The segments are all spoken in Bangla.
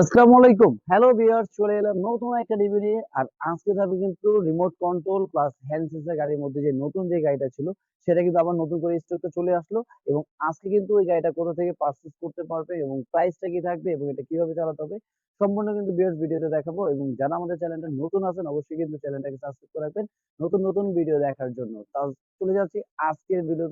আসসালামু আলাইকুম। হ্যালো ভিউয়ার্স চলে এলাম নতুন একটা রিভিউ নিয়ে। আর আজকে থাকবে কিন্তু রিমোট কন্ট্রোল প্লাস গাড়ির মধ্যে যে নতুন যে গাড়িটা ছিল, সেটা কিন্তু আবার নতুন করে চলে আসলো। এবং আজকে কিন্তু ওই গাড়িটা কোথা থেকে পারচেজ করতে পারবে এবং প্রাইসটা কি থাকবে এবং এটা কীভাবে চালাতে হবে, সম্পূর্ণ কিন্তু ভিউয়ার্স ভিডিওতে দেখাবো। এবং যারা আমাদের চ্যানেলটা নতুন আছেন, অবশ্যই কিন্তু চ্যানেলটাকে সাবস্ক্রাইব করে রাখবেন। নতুন নতুন ভিডিও দেখার জন্য। তা চলে যাচ্ছি আজকের ভিডিও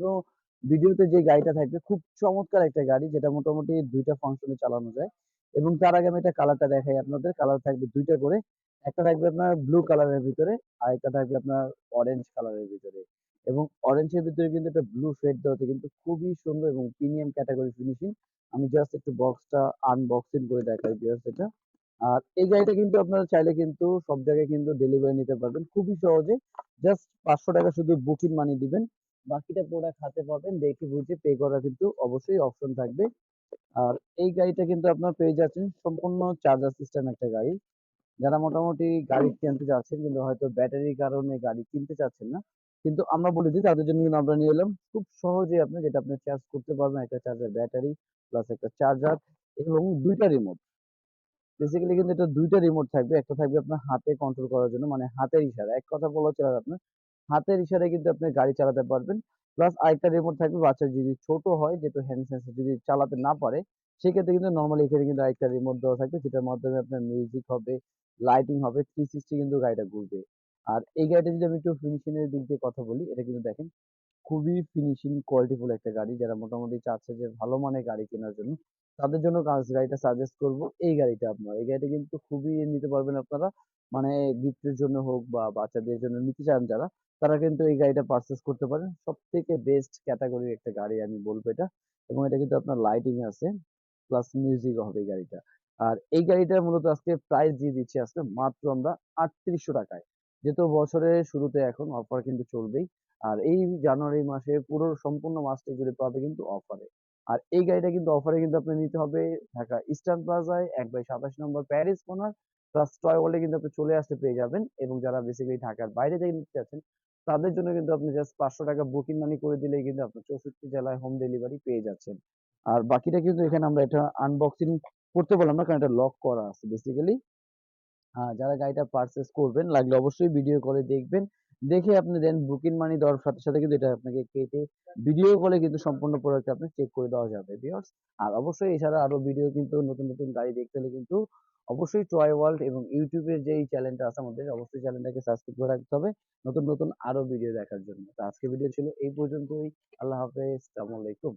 ভিডিওতে যে গাড়িটা থাকবে, খুব চমৎকার একটা গাড়ি, যেটা মোটামুটি দুইটা ফাংশনে চালানো যায়। এবং তার আগে আমি একটা কালারটা দেখাই আপনাদের। কালার থাকবে দুইটা করে। একটা থাকবে আপনার ব্লু কালারের ভিতরে, আর একটা থাকবে আপনার অরেঞ্জ কালারের ভিতরে। এবং অরেঞ্জের ভিতরে কিন্তু একটা ব্লু শেড দেওয়াতে কিন্তু খুবই সুন্দর এবং প্রিমিয়াম ক্যাটাগরি ফিনিশিং আমি জাস্ট একটু বক্সটা আনবক্সিং করে দেখাই ভিউয়ার্স এটা। আর এই গাড়িটা কিন্তু আপনারা চাইলে কিন্তু সব জায়গায় কিন্তু ডেলিভারি নিতে পারবেন। খুবই সহজে। জাস্ট পাঁচশো টাকা শুধু বুকিং মানি দিবেন। বাকিটা প্রোডাক্ট হাতে পাবেন, দেখে বুঝে পে করা কিন্তু অবশ্যই অপশন থাকবে। আর এই গাড়িটা কিন্তু আপনার পেয়ে যাচ্ছেন সম্পূর্ণ চার্জার সিস্টেম একটা গাড়ি। যারা মোটামুটি গাড়ি কিনতে যাচ্ছেন কিন্তু হয়তো ব্যাটারির কারণে গাড়ি কিনতে চাচ্ছেন না, কিন্তু আমরা বলে দিই তাদের জন্য কিন্তু আমরা নিয়ে এলাম। খুব সহজে আপনি যেটা আপনি চার্জ করতে পারবেন, একটা চার্জার ব্যাটারি প্লাস একটা চার্জার এবং দুইটা রিমোট বেসিক্যালি কিন্তু এটা দুইটা রিমোট থাকবে, একটা থাকবে আপনার হাতে কন্ট্রোল করার জন্য মানে হাতের ইশারা এক কথা বলা চলে আপনার হাতের ইশারায় কিন্তু আপনি গাড়ি চালাতে পারবেন। প্লাস আরেকটা রিমোট থাকবে বাচ্চা যদি ছোট হয়, যেহেতু হ্যান্ড সেন্সর যদি চালাতে না পারে, সেক্ষেত্রে কিন্তু নর্মালি এখানে কিন্তু আরেকটা রিমোট দেওয়া থাকবে, যেটার মাধ্যমে আপনার মিউজিক হবে লাইটিং হবে থ্রি সিক্সটি কিন্তু গাড়িটা ঘুরবে। আর এই গাড়িটা যদি আমি একটু ফিনিশিং এর দিক দিয়ে কথা বলি, এটা কিন্তু দেখেন খুবই ফিনিশিং কোয়ালিটিফুল একটা গাড়ি। যারা মোটামুটি চাচ্ছে যে ভালো মানের গাড়ি কেনার জন্য, তাদের জন্য গাড়িটা সাজেস্ট করব, এই গাড়িটা আপনার। এই গাড়িটা কিন্তু খুবই নিতে পারবেন আপনারা। মানে গিফটের জন্য হোক বা বাচ্চাদের জন্য নিতে চান যারা, তারা কিন্তু এই গাড়িটা পারচেস করতে পারেন। সব থেকে বেস্ট ক্যাটাগরির একটা গাড়ি আমি বলব এটা। এবং এটা কিন্তু আপনার লাইটিং আছে প্লাস মিউজিক হবে এই গাড়িটা। আর এই গাড়িটা মূলত আজকে প্রাইস দিয়ে দিচ্ছি আজকে মাত্র আমরা আটত্রিশশো টাকায়। যেহেতু বছরের শুরুতে এখন অফার কিন্তু চলবেই। আর এই জানুয়ারি মাসে পুরো সম্পূর্ণ মাসটা জুড়ে পাবে কিন্তু অফারে আর এই গাড়িটা কিন্তু অফারে কিন্তু আপনি নিতে হবে ঢাকা ইস্টার্ন প্লাজায় এক বাই সাতাশ নম্বর প্যারিস কর্নার প্লাস টয় ওয়ার্ল্ডে কিন্তু আপনি চলে আসতে পেয়ে যাবেন এবং যারা বেসিক্যালি ঢাকার বাইরে থেকে নিতে চাচ্ছেন তাদের জন্য কিন্তু আপনি জাস্ট পাঁচশো টাকা বুকিং মানি করে দিলেই কিন্তু আপনি চৌষট্টি জেলায় হোম ডেলিভারি পেয়ে যাচ্ছেন। আর বাকিটা কিন্তু এখানে আমরা এটা আনবক্সিং করতে বললাম না, কারণ এটা লক করা আছে বেসিক্যালি যারা গাড়িটা পারচেস করবেন, লাগলে অবশ্যই ভিডিও কলে দেখবেন। দেখে আপনি দেন বুকিং মানি দেওয়ার সাথে সাথে কিন্তু এটা আপনাকে কেটে ভিডিও কলে কিন্তু সম্পূর্ণ প্রোডাক্ট আপনি চেক করে দেওয়া যাবে ভিউয়ার্স আর অবশ্যই এছাড়া আরও ভিডিও কিন্তু নতুন নতুন গাড়ি দেখতে হলে কিন্তু অবশ্যই টয় ওয়ার্ল্ড এবং ইউটিউবের যেই চ্যানেলটা আছে আমাদের, অবশ্যই চ্যানেলটাকে সাবস্ক্রাইব করে রাখতে হবে। নতুন নতুন আরও ভিডিও দেখার জন্য। তো আজকে ভিডিও ছিল এই পর্যন্তই। আল্লাহ হাফেজ। আসসালামু আলাইকুম।